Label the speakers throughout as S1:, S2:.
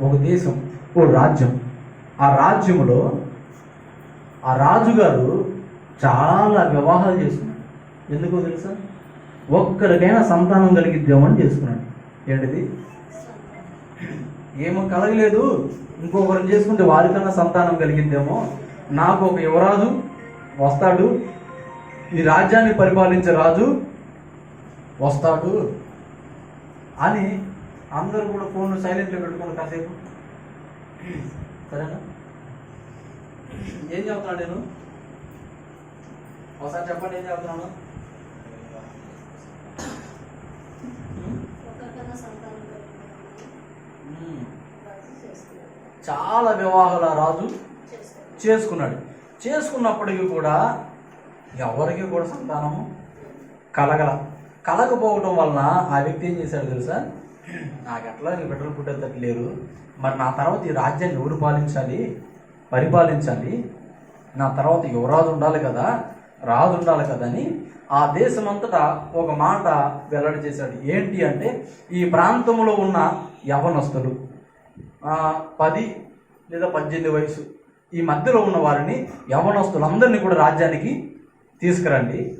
S1: ఒక దేశం ఓ రాజ్యం. ఆ రాజ్యంలో ఆ రాజుగారు చాలా వివాహాలు చేసుకున్నాడు. ఎందుకో తెలుసా? ఒక్కరికైనా సంతానం కలిగిద్దామని చేసుకున్నాడు. ఏంటిది? ఏమో కలగలేదు. ఇంకొకరిని చేసుకుంటే వారికన్నా సంతానం కలిగిద్దేమో నాకు ఒక యువరాజు వస్తాడు. ఈ రాజ్యాన్ని పరిపాలించే రాజు వస్తాడు అని అందరూ కూడా ఫోన్ సైలెంట్లో పెట్టుకోండి కాసేపు. సరేనా? ఏం చెప్తున్నాడు నేను ఒకసారి చెప్పండి ఏం చెప్తున్నాను. చాలా వివాహాల రాజు
S2: చేసుకున్నాడు.
S1: చేసుకున్నాడు. చేసుకున్నప్పటికీ కూడా ఎవరికి కూడా సంతానము కలగల. కలగపోవటం వలన ఆ వ్యక్తి ఏం చేశాడు తెలుసా? నాకు ఎట్లా నీ బిడ్డలు పుట్టేటట్టు లేరు. మరి నా తర్వాత ఈ రాజ్యాన్ని ఎవరు పాలించాలి? పరిపాలించాలి. నా తర్వాత యువరాజు ఉండాలి కదా రాజు ఉండాలి కదా అని ఆ దేశమంతటా ఒక మాట వెల్లడి చేశాడు. ఏంటి అంటే ఈ ప్రాంతంలో ఉన్న యవనస్తులు పది లేదా పద్దెనిమిది వయసు ఈ మధ్యలో ఉన్న వారిని యవనస్తులందరినీ కూడా రాజ్యానికి తీసుకురండి.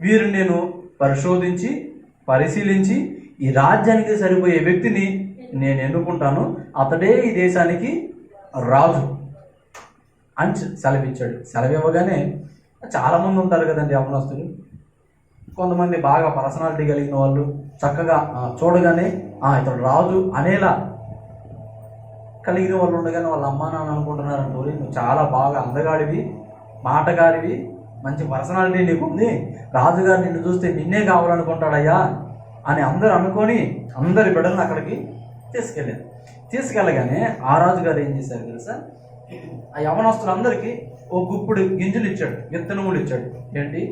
S1: వీరిని నేను పరిశోధించి పరిశీలించి ఈ రాజ్యానికి సరిపోయే వ్యక్తిని నేను ఎన్నుకుంటాను. అతడే ఈ దేశానికి రాజు అని సెలవిచ్చాడు. సెలవు ఇవ్వగానే చాలామంది ఉంటారు కదండి అవనస్తులు కొంతమంది బాగా పర్సనాలిటీ కలిగిన వాళ్ళు చక్కగా చూడగానే "ఆ, ఇతడు రాజు అనేలా కలిగిన వాళ్ళు ఉండగానే వాళ్ళ అమ్మా నాన్న అనుకుంటున్నారు అంటూరి నువ్వు చాలా బాగా అందగాడివి మాటగాడివి మంచి పర్సనాలిటీ నీకు ఉంది రాజుగారు నిన్ను చూస్తే నిన్నే కావాలనుకుంటాడయ్యా. అని అందరూ అనుకొని అందరి బిడ్డలను అక్కడికి తీసుకెళ్ళారు. తీసుకెళ్ళగానే ఆ రాజుగారు ఏం చేశారు తెలుసా? ఆ యవనస్తులందరికీ ఓ గుప్పుడు గింజలు ఇచ్చాడు విత్తనములు ఇచ్చాడు. ఏంటి?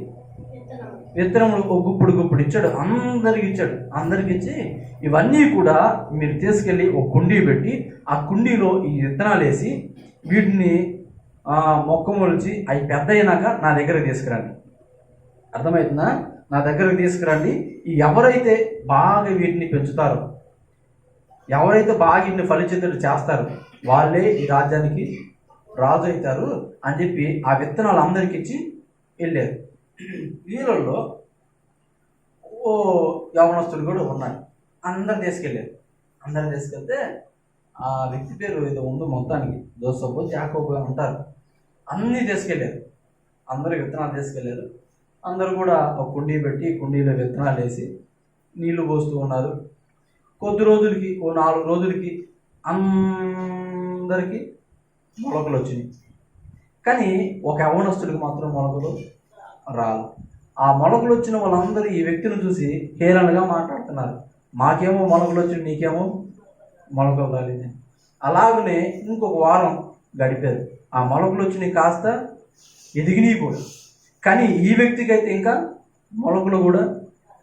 S1: విత్తనములు. ఒక గుప్పుడు గుప్పుడు ఇచ్చాడు అందరికి ఇచ్చాడు. అందరికి ఇచ్చి ఇవన్నీ కూడా మీరు తీసుకెళ్ళి ఒక కుండీ పెట్టి ఆ కుండీలో ఈ విత్తనాలు వేసి వీటిని మొక్క మొలిచి అవి పెద్ద అయినాక నా దగ్గర తీసుకురండి. అర్థమవుతుందా? నా దగ్గరకు తీసుకురండి. ఎవరైతే బాగా వీటిని పెంచుతారో ఎవరైతే బాగా వీటిని ఫలిచితులు చేస్తారో వాళ్ళే ఈ రాజ్యానికి రాజు అవుతారు అని చెప్పి ఆ విత్తనాలు అందరికి ఇచ్చి వెళ్ళారు. వీళ్ళల్లో ఓ యవనస్తుడు కూడా ఉన్నారు. అందరు తీసుకెళ్ళారు. అందరు తీసుకెళ్తే ఆ వ్యక్తి పేరు ఏదో ఉంది మొత్తానికి దోసబో జాకోబో ఉంటారు. అన్నీ తీసుకెళ్ళారు. అందరూ విత్తనాలు తీసుకెళ్ళారు. అందరూ కూడా ఒక కుండీ పెట్టి కుండీలో విత్తనాలు వేసి నీళ్ళు పోస్తూ ఉన్నారు. కొద్ది రోజులకి ఓ నాలుగు రోజులకి అందరికీ మొలకలు వచ్చినాయి. కానీ ఒక యవనస్తుడికి మాత్రం మొలకలు రాదు ఆ మొలకలు వచ్చిన వాళ్ళందరూ ఈ వ్యక్తిని చూసి హేళనగా మాట్లాడుతున్నారు. మాకేమో మొలకలు వచ్చి నీకేమో మొలకలు రాలేదు. అలాగనే ఇంకొక వారం గడిపారు. ఆ మొలకలు వచ్చినాయి కాస్త ఎదిగినాయి కూడా. కానీ ఈ వ్యక్తికి అయితే ఇంకా మొలకలు కూడా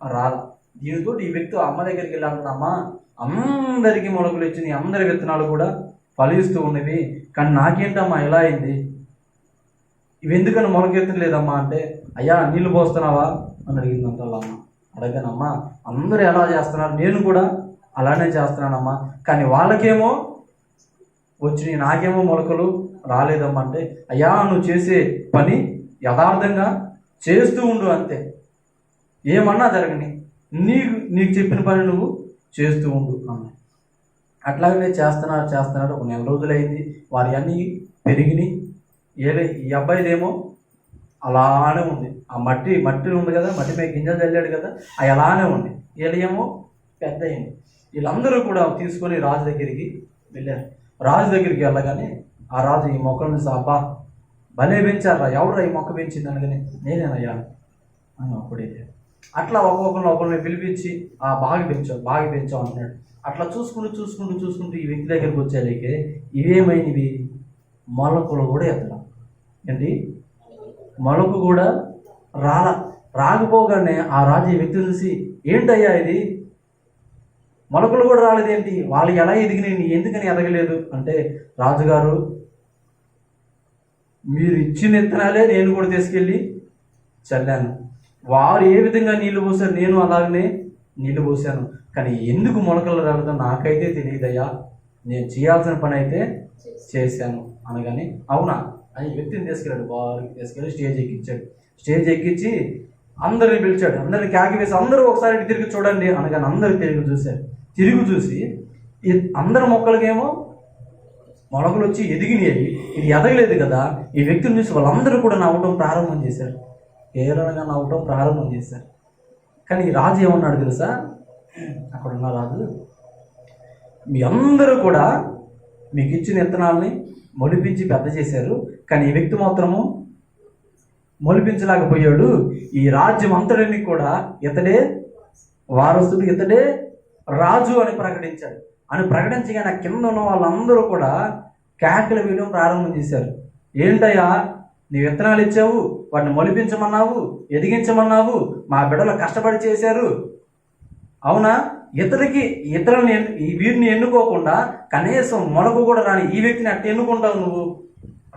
S1: రాల. దీనితో ఈ వ్యక్తి అమ్మ దగ్గరికి వెళ్ళాలన్నమ్మా అందరికీ మొలకలు ఇచ్చినాయి అందరి విత్తనాలు కూడా ఫలిస్తూ ఉన్నవి. కానీ నాకేంటమ్మా ఇలా అయింది? ఇవి ఎందుకని మొలకెత్తలేదమ్మా అంటే అయ్యా నీళ్ళు పోస్తున్నావా? అని అడిగిందంట వాళ్ళ అమ్మ. అడగనమ్మా అందరూ ఎలా చేస్తున్నారు? నేను కూడా అలానే చేస్తున్నానమ్మా. కానీ వాళ్ళకేమో వచ్చినాయి నాకేమో మొలకలు రాలేదమ్మా. అంటే అయ్యా నువ్వు చేసే పని యథార్థంగా చేస్తూ ఉండు అంతే. ఏమన్నా జరగని నీకు నీకు చెప్పిన పని నువ్వు చేస్తూ ఉండు అన్న అట్లాగనే చేస్తున్నారు చేస్తున్నారు. ఒక నెల రోజులైంది. వారి అన్నీ పెరిగినాయి ఏలే ఈ అబ్బాయిదేమో అలానే ఉంది. ఆ మట్టి మట్టి ఉంది కదా మట్టి మీద గింజలు చల్లాడు కదా అవి అలానే ఉంది. వీళ్ళేమో పెద్ద అయింది వీళ్ళందరూ కూడా తీసుకొని రాజు దగ్గరికి వెళ్ళారు. రాజు దగ్గరికి వెళ్ళగానే ఆ రాజు ఈ మొక్కల నుంచి అబ్బా భలే పెంచారా ఎవరు ఈ మొక్క పెంచింది అనగానే నేనేనయ్యా అని అప్పుడే అట్లా ఒక్కొక్కరిని ఒకరిని పిలిపించి ఆ బాగా పెంచావు బాగా పెంచావు అంటున్నాడు అట్లా చూసుకుంటూ చూసుకుంటూ చూసుకుంటూ ఈ వ్యక్తి దగ్గరికి వచ్చేలాగే ఇవేమైనవి మొలకలు కూడా ఎత్తడం ఏంటి? మొలకు కూడా రాల. రాకపోగానే ఆ రాజు ఈ వ్యక్తి చూసి ఏంటయ్యా ఇది? మొలకలు కూడా రాలేదేంటి? వాళ్ళు ఎలా ఎదిగినాయి? ఎందుకని ఎదగలేదు? అంటే రాజుగారు మీరు ఇచ్చిన విత్తనాలే నేను కూడా తీసుకెళ్ళి చల్లాను. వారు ఏ విధంగా నీళ్ళు పోసారు నేను అలాగనే నీళ్ళు పోసాను. కానీ ఎందుకు మొలకలు రాలేదో నాకైతే తెలియదయ్యా నేను చేయాల్సిన పని అయితే చేశాను అనగానే అవునా? అని వ్యక్తిని తీసుకెళ్ళాడు వారికి తీసుకెళ్ళి స్టేజ్ ఎక్కించాడు. స్టేజ్ ఎక్కించి అందరిని పిలిచాడు. అందరిని క్యాకి వేసి అందరూ ఒకసారి తిరిగి చూడండి అనగానే అందరూ తిరిగి చూశారు. తిరిగి చూసి అందరి మొక్కలకేమో మొలకలు వచ్చి ఎదిగినాయి. ఇది ఎదగలేదు కదా. ఈ వ్యక్తిని చూసి వాళ్ళందరూ కూడా నవ్వటం ప్రారంభం చేశారు. ఏరనగా నవ్వటం ప్రారంభం చేశారు. కానీ ఈ రాజు ఏమన్నాడు తెలుసా? అక్కడ ఉన్న రాజు మీ అందరూ కూడా మీకు ఇచ్చిన విత్తనాలని మొలిపించి పెద్ద చేశారు. కానీ ఈ వ్యక్తి మాత్రము మొలిపించలేకపోయాడు. ఈ రాజ్యం అంతటిని కూడా ఇతడే వారసుడు ఇతడే రాజు అని ప్రకటించాడు. అని ప్రకటించగానే కింద ఉన్న వాళ్ళందరూ కూడా కేకలు వేయడం ప్రారంభం చేశారు. ఏంటయ్యా నీ విత్తనాలు ఇచ్చావు వాటిని మొలిపించమన్నావు ఎదిగించమన్నావు మా బిడ్డలు కష్టపడి చేశారు. అవునా? ఇతరికి ఇతరుని ఎన్ను- ఈ వీరిని ఎన్నుకోకుండా కనీసం మొలకు కూడా రాని ఈ వ్యక్తిని అట్ట ఎన్నుకుంటావు నువ్వు?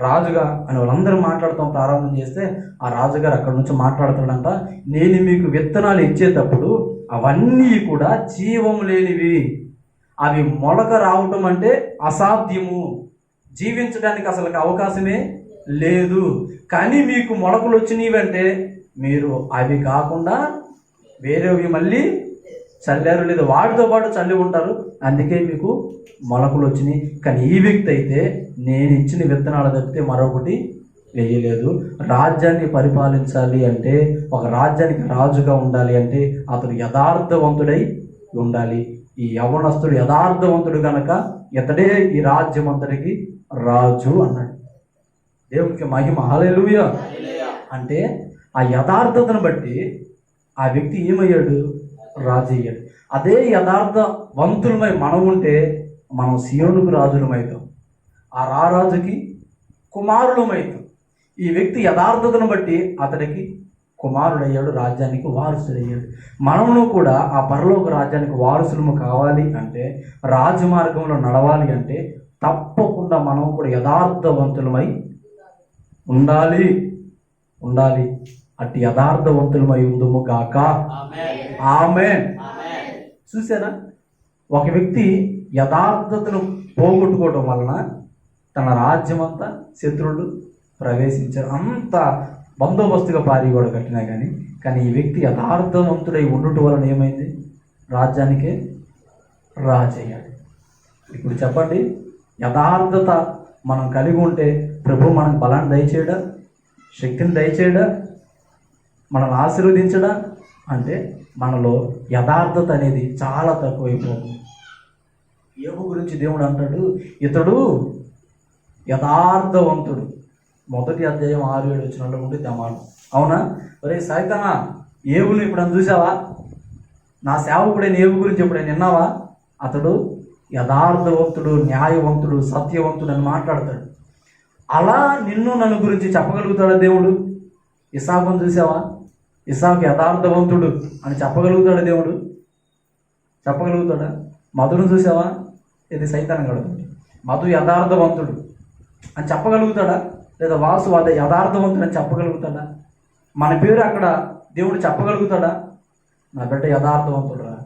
S1: రాజుగా అని వాళ్ళందరూ మాట్లాడటం ప్రారంభం చేస్తే ఆ రాజుగారు అక్కడ నుంచి మాట్లాడుతున్నాడంట నేను మీకు విత్తనాలు ఇచ్చేటప్పుడు అవన్నీ కూడా జీవం లేనివి. అవి మొలక రావటం అంటే అసాధ్యము. జీవించడానికి అసలు అవకాశమే లేదు. కానీ మీకు మొలకలు వచ్చినవంటే మీరు అవి కాకుండా వేరేవి మళ్ళీ చల్లారు లేదు వాటితో పాటు చల్లి ఉంటారు. అందుకే మీకు మొలకలు వచ్చినాయి. కానీ ఈ వ్యక్తి అయితే నేను ఇచ్చిన విత్తనాలు తప్పితే మరొకటి వేయలేదు. రాజ్యాన్ని పరిపాలించాలి అంటే ఒక రాజ్యానికి రాజుగా ఉండాలి అంటే అతను యథార్థవంతుడై ఉండాలి. ఈ యవనస్తుడు యథార్థవంతుడు గనక ఇతడే ఈ రాజ్యం అంతటికి రాజు అన్నాడు. దేవునికి మహిమ. హల్లెలూయా. అంటే ఆ యథార్థతను బట్టి ఆ వ్యక్తి ఏమయ్యాడు? రాజు అయ్యాడు అదే యథార్థ వంతులమై మనం ఉంటే మనం సియోనుకు రాజులమవుతాం ఆ రారాజుకి కుమారులమవుతాం ఈ వ్యక్తి యథార్థతను బట్టి అతడికి కుమారుడయ్యాడు రాజ్యానికి వారసుడయ్యాడు. మనమును కూడా ఆ పరలోక రాజ్యానికి వారసులము కావాలి అంటే రాజమార్గంలో నడవాలి అంటే తప్పకుండా మనం కూడా యథార్థవంతులమై ఉండాలి. ఉండాలి. అట్టి యథార్థవంతులమై ఉందుము గాక. ఆమె చూసారా ఒక వ్యక్తి యథార్థతను పోగొట్టుకోవడం వలన తన రాజ్యం అంతా శత్రువులు ప్రవేశించారు. అంత బందోబస్తుగా పారి కూడా కట్టినా కానీ కానీ ఈ వ్యక్తి యథార్థవంతుడై ఉండటం వలన ఏమైంది? రాజ్యానికే రాజయ్యాడు. ఇప్పుడు చెప్పండి యథార్థత మనం కలిగి ఉంటే ప్రభు మనకు బలాన్ని దయచేయడా? శక్తిని దయచేయడా? మనల్ని ఆశీర్వదించడా? అంటే మనలో యథార్థత అనేది చాలా తక్కువైపోతుంది. ఏమో గురించి దేవుడు అంటాడు ఇతడు యథార్థవంతుడు. మొదటి అధ్యాయం ఆరు ఏడు వచ్చినట్లు ఉంటే దమాను అవునా? ఒరే సైతనా ఏవుని ఇప్పుడు చూసావా నా సేవకుడైన ఏవు గురించి ఎప్పుడైనా విన్నావా? అతడు యథార్థవంతుడు న్యాయవంతుడు సత్యవంతుడు అని మాట్లాడతాడు. అలా నిన్ను నన్ను గురించి చెప్పగలుగుతాడా దేవుడు? ఇసాకును చూసావా ఇసాకు యథార్థవంతుడు అని చెప్పగలుగుతాడా దేవుడు? చెప్పగలుగుతాడా? మధును చూసావా ఇది సైతానం కడుతుంది మధు యథార్థవంతుడు అని చెప్పగలుగుతాడా? లేదా వాసు అదే యథార్థవంతుడు అని చెప్పగలుగుతాడా? మన పేరు అక్కడ దేవుడు చెప్పగలుగుతాడా? నా బిడ్డ యథార్థవంతుడురా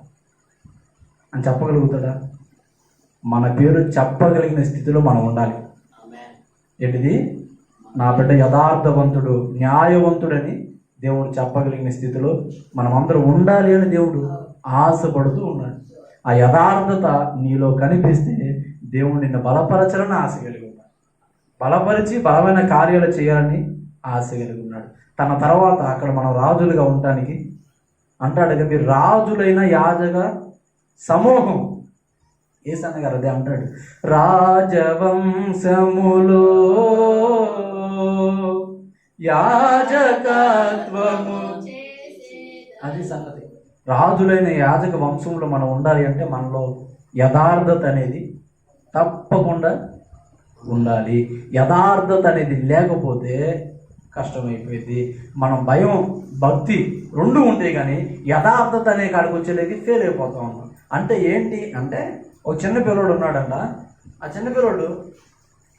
S1: అని చెప్పగలుగుతాడా? మన పేరు చెప్పగలిగిన స్థితిలో మనం ఉండాలి. ఏంటిది? నా బిడ్డ యథార్థవంతుడు న్యాయవంతుడని దేవుడు చెప్పగలిగిన స్థితిలో మనం అందరూ ఉండాలి అని దేవుడు ఆశపడుతూ ఉన్నాడు. ఆ యథార్థత నీలో కనిపిస్తే దేవుడు నిన్ను బలపరచాలని ఆశ కలిగి బలపరిచి బలమైన కార్యాలు చేయాలని ఆశ కలిగి ఉన్నాడు తన తర్వాత అక్కడ మనం రాజులుగా ఉండటానికి అంటాడు కదా మీరు రాజులైన యాజక సమూహం. ఏసన్న గారు అదే అంటాడు. రాజవంశములో యాజకత్వము. అది సంగతి. రాజులైన యాజక వంశంలో మనం ఉండాలి అంటే మనలో యథార్థత అనేది తప్పకుండా ఉండాలి. యథార్థత అనేది లేకపోతే కష్టమైపోయింది. మనం భయం భక్తి రెండు ఉంటాయి కానీ యథార్థత అనే కాడికి వచ్చేది ఫెయిల్ అయిపోతా ఉన్నాం అంటే ఏంటి అంటే ఒక చిన్న పిల్లోడు ఉన్నాడంట. ఆ చిన్న పిల్లోడు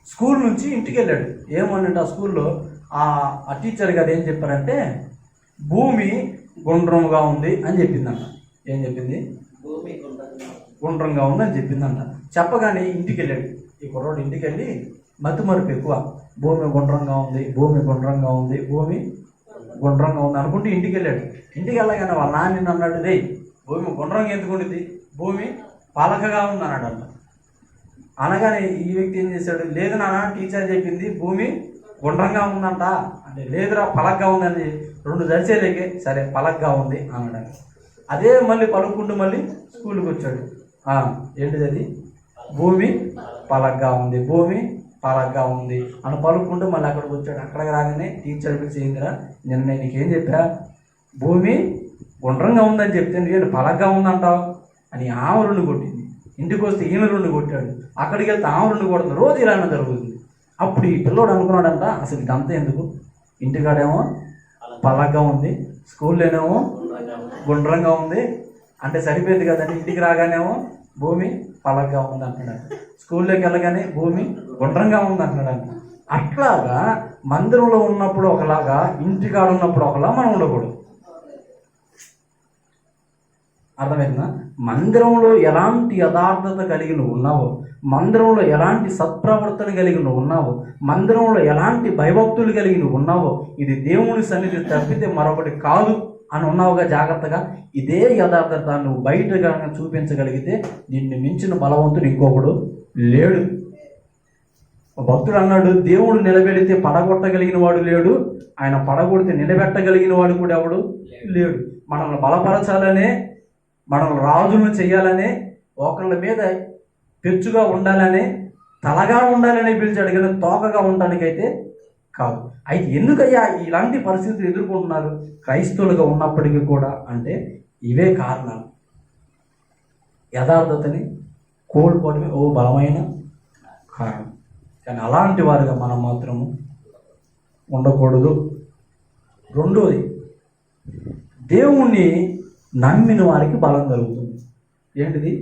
S1: స్కూల్ నుంచి ఇంటికి వెళ్ళాడు. ఏమనంటే ఆ స్కూల్లో? ఆ ఆ టీచర్ గారు ఏం చెప్పారంటే భూమి గుండ్రముగా ఉంది అని చెప్పిందంట. ఏం చెప్పింది?
S3: భూమి గుండ్రంగా
S1: గుండ్రంగా ఉందని చెప్పిందంట. చెప్పగానే ఇంటికి వెళ్ళాడు. ఈ కుర్రోడు ఇంటికి వెళ్ళి మతి మరుపు ఎక్కువ. భూమి గుండ్రంగా ఉంది భూమి గుండ్రంగా ఉంది భూమి గుండ్రంగా ఉంది అనుకుంటూ ఇంటికి వెళ్ళాడు. ఇంటికి వెళ్ళగానే వాళ్ళ నాన్న అన్నాడు రే భూమి గుండ్రంగా ఎందుకు ఉండింది భూమి పలకగా ఉంది అన్నాడు అంట అనగానే ఈ వ్యక్తి ఏం చేశాడు లేదు నాన్న టీచర్ చెప్పింది భూమి గుండ్రంగా ఉందంట. అంటే లేదురా పలగ్గా ఉందని రెండు దర్శలేకే సరే పలగ్గా ఉంది అన్నాడు అదే మళ్ళీ పలుకుంటూ మళ్ళీ స్కూల్కి వచ్చాడు. ఏంటిది అది? భూమి పలగ్గా ఉంది భూమి పలగ్గా ఉంది అని పలుకుంటూ మళ్ళీ అక్కడికి వచ్చాడు. అక్కడికి రాగానే టీచర్ పిలిచి ఏందిరా నిన్న నేను నీకేం చెప్పా? భూమి గుండ్రంగా ఉందని చెప్తే నువ్వేంటి పలగ్గా ఉందంటావు? అని ఆమె రెండు కొట్టింది. ఇంటికి వస్తే ఈమె రెండు కొట్టాడు. అక్కడికి వెళ్తే ఆమె రెండు కొడుతుంది రోజు ఇలానే జరుగుతుంది. అప్పుడు ఈ పిల్లోడు అనుకున్నాడంట అసలు ఇదంతా ఎందుకు? ఇంటికాడేమో పలగ్గా ఉంది స్కూల్లోనేమో గుండ్రంగా ఉంది అంటే సరిపోయింది కదండి. ఇంటికి రాగానేమో భూమి పలగ్గా ఉంది అంటున్నాడు స్కూల్లోకి వెళ్ళగానే భూమి గుండ్రంగా ఉంది అంటున్నాడు అట్లాగా మందిరంలో ఉన్నప్పుడు ఒకలాగా ఇంటికాడ ఉన్నప్పుడు ఒకలా మనం ఉండకూడదు. అర్థమైందా? మందిరంలో ఎలాంటి యథార్థత కలిగి నువ్వు ఉన్నావో మందిరంలో ఎలాంటి సత్ప్రవర్తన కలిగి నువ్వు ఉన్నావో మందిరంలో ఎలాంటి భయభక్తులు కలిగి నువ్వు ఉన్నావో ఇది దేవుని సన్నిధి తప్పితే మరొకటి కాదు. అని ఉన్నావుగా జాగ్రత్తగా. ఇదే యథార్థత నువ్వు బయట కనుక చూపించగలిగితే నిన్ను మించిన బలవంతుడు ఇంకొకడు లేడు. భక్తుడు అన్నాడు దేవుడు నిలబెడితే పడగొట్టగలిగిన వాడు లేడు. ఆయన పడగొడితే నిలబెట్టగలిగిన వాడు కూడా ఎవడు లేడు. మనల్ని బలపరచాలనే మనల్ని రాజులను చేయాలనే ఒకళ్ళ మీద పెచ్చుగా ఉండాలనే తలగా ఉండాలనే పిలిచాడు కానీ తోకగా ఉండడానికైతే కాదు. అయితే ఎందుకయ్యా ఇలాంటి పరిస్థితులు ఎదుర్కొంటున్నారు? క్రైస్తవులుగా ఉన్నప్పటికీ కూడా అంటే ఇవే కారణాలు. యథార్థతని కోల్పోవడమే ఓ బలమైన కారణం. కానీ అలాంటి వారుగా మనం మాత్రము ఉండకూడదు. రెండోది దేవుణ్ణి నమ్మిన వారికి బలం కలుగుతుంది. ఏంటిది?